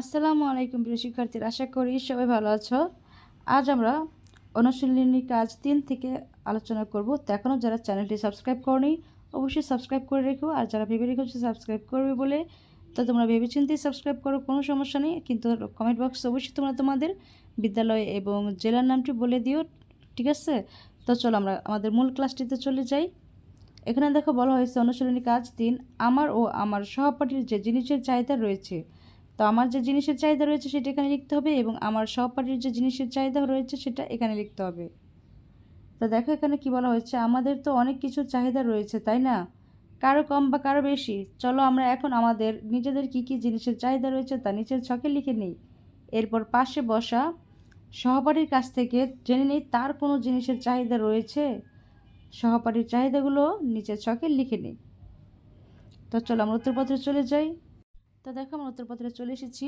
আসসালামু আলাইকুম প্রিয় শিক্ষার্থীরা, আশা করি সবাই ভালো আছো। আজ আমরা অনুশীলনী কাজ তিন থেকে আলোচনা করব। তো এখনও যারা চ্যানেলটি সাবস্ক্রাইব করনি, অবশ্যই সাবস্ক্রাইব করে রেখো। আর যারা ভেবে রেখেছো সাবস্ক্রাইব করবে বলে, তো তোমরা ভেবে চিন্তেই সাবস্ক্রাইব করো, কোনো সমস্যা নেই। কিন্তু কমেন্ট বক্স অবশ্যই তোমরা তোমাদের বিদ্যালয় এবং জেলার নামটি বলে দিও, ঠিক আছে? তো চলো আমরা আমাদের মূল ক্লাসটিতে চলে যাই। এখানে দেখো বলা হয়েছে, অনুশীলনী কাজ তিন, আমার ও আমার সহপাঠীর যে জিনিসের চাহিদা রয়েছে তো আমার যে জিনিসের চাহিদা রয়েছে সেটা এখানে লিখতে হবে এবং আমার সহপাঠীর যে জিনিসের চাহিদা রয়েছে সেটা এখানে লিখতে হবে। তো দেখো এখানে কি বলা হয়েছে? আমাদের তো অনেক কিছু চাহিদা রয়েছে, তাই না? কারও কম বা কারও বেশি। চলো আমরা এখন আমাদের নিজেদের কি কি জিনিসের চাহিদা রয়েছে তা নিচের ছকে লিখে নিই। এরপর পাশে বসা সহপাঠীর কাছ থেকে জেনে নিই তার কোনো জিনিসের চাহিদা রয়েছে? সহপাঠীর চাহিদাগুলো নিচের ছকে লিখে নিই। তো চলো আমরা উত্তরপত্রে চলে যাই। তো দেখো আমরা উত্তরপত্রে চলে এসেছি।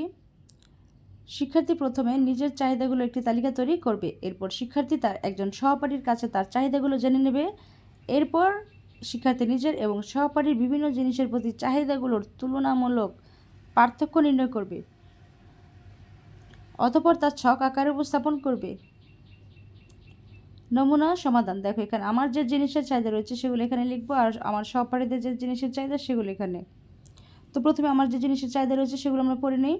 শিক্ষার্থী প্রথমে নিজের চাহিদাগুলো একটি তালিকা তৈরি করবে। এরপর শিক্ষার্থী তার একজন সহপাঠীর কাছে তার চাহিদাগুলো জেনে নেবে। এরপর শিক্ষার্থী নিজের এবং সহপাঠীর বিভিন্ন জিনিসের প্রতি চাহিদাগুলোর তুলনামূলক পার্থক্য নির্ণয় করবে। অতপর তার ছক আকারে উপস্থাপন করবে। নমুনা সমাধান। দেখো এখানে আমার যে জিনিসের চাহিদা রয়েছে সেগুলো এখানে লিখব আর আমার সহপাঠীদের যে জিনিসের চাহিদা সেগুলো এখানে। তো প্রথমে আমার যে জিনিসের চাহিদা রয়েছে সেগুলো আমরা পড়ে নিই।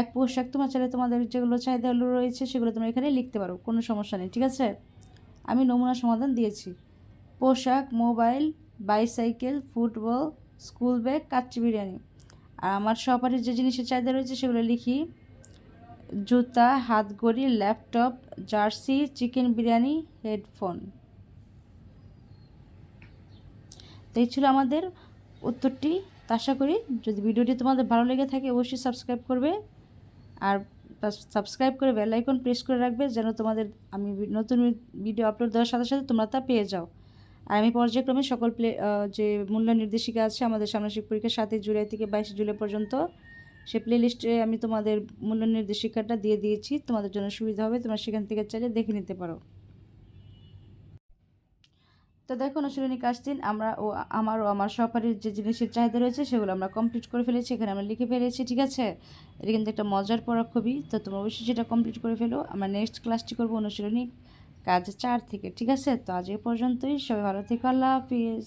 এক পোশাক তোমার চাইলে তোমাদের যেগুলো চাহিদাগুলো রয়েছে সেগুলো তোমরা এখানে লিখতে পারো, কোনো সমস্যা নেই, ঠিক আছে? আমি নমুনা সমাধান দিয়েছি। পোশাক, mobile, bicycle, football, school bag, kacchi biryani. আর আমার সহপাঠীর যে জিনিসের চাহিদা রয়েছে সেগুলো লিখি। জুতা, হাতঘড়ি, laptop, jersey, chicken biryani, headphone. তো এই ছিল আমাদের উত্তরটি। আশা করি যদি ভিডিওটি তোমাদের ভালো লেগে থাকে অবশ্যই সাবস্ক্রাইব করবে আর সাবস্ক্রাইব করে বেল আইকন প্রেস করে রাখবে যেন তোমাদের আমি নতুন ভিডিও আপলোড দেওয়ার সাথে সাথে তোমরা তা পেয়ে যাও। আর আমি পর্যায়ক্রমে সকল প্লে যে মূল্য নির্দেশিকা আছে আমাদের সামনাসিক পরীক্ষা সাতই জুলাই থেকে বাইশে জুলাই পর্যন্ত, সে প্লে লিস্টে আমি তোমাদের মূল্য নির্দেশিকাটা দিয়ে দিয়েছি। তোমাদের জন্য সুবিধা হবে, তোমরা সেখান থেকে চাইলে দেখে নিতে পারো। তো দেখো অনুশীলনী কাজ দিন আমরা ও আমার ও আমার সহপাঠীর যে জিনিসের চাহিদা রয়েছে, সেগুলো আমরা কমপ্লিট করে ফেলেছি, এখানে আমরা লিখে ফেলেছি, ঠিক আছে? এটা কিন্তু একটা মজার পড়া খুবই, তো তোমরা অবশ্যই সেটা কমপ্লিট করে ফেলো। আমরা নেক্সট ক্লাসটি করব অনুশীলনী কাজ চার থেকে, ঠিক আছে? তো আজ এ পর্যন্তই, সবাই ভালো থেকো, আল্লাহ হাফিজ।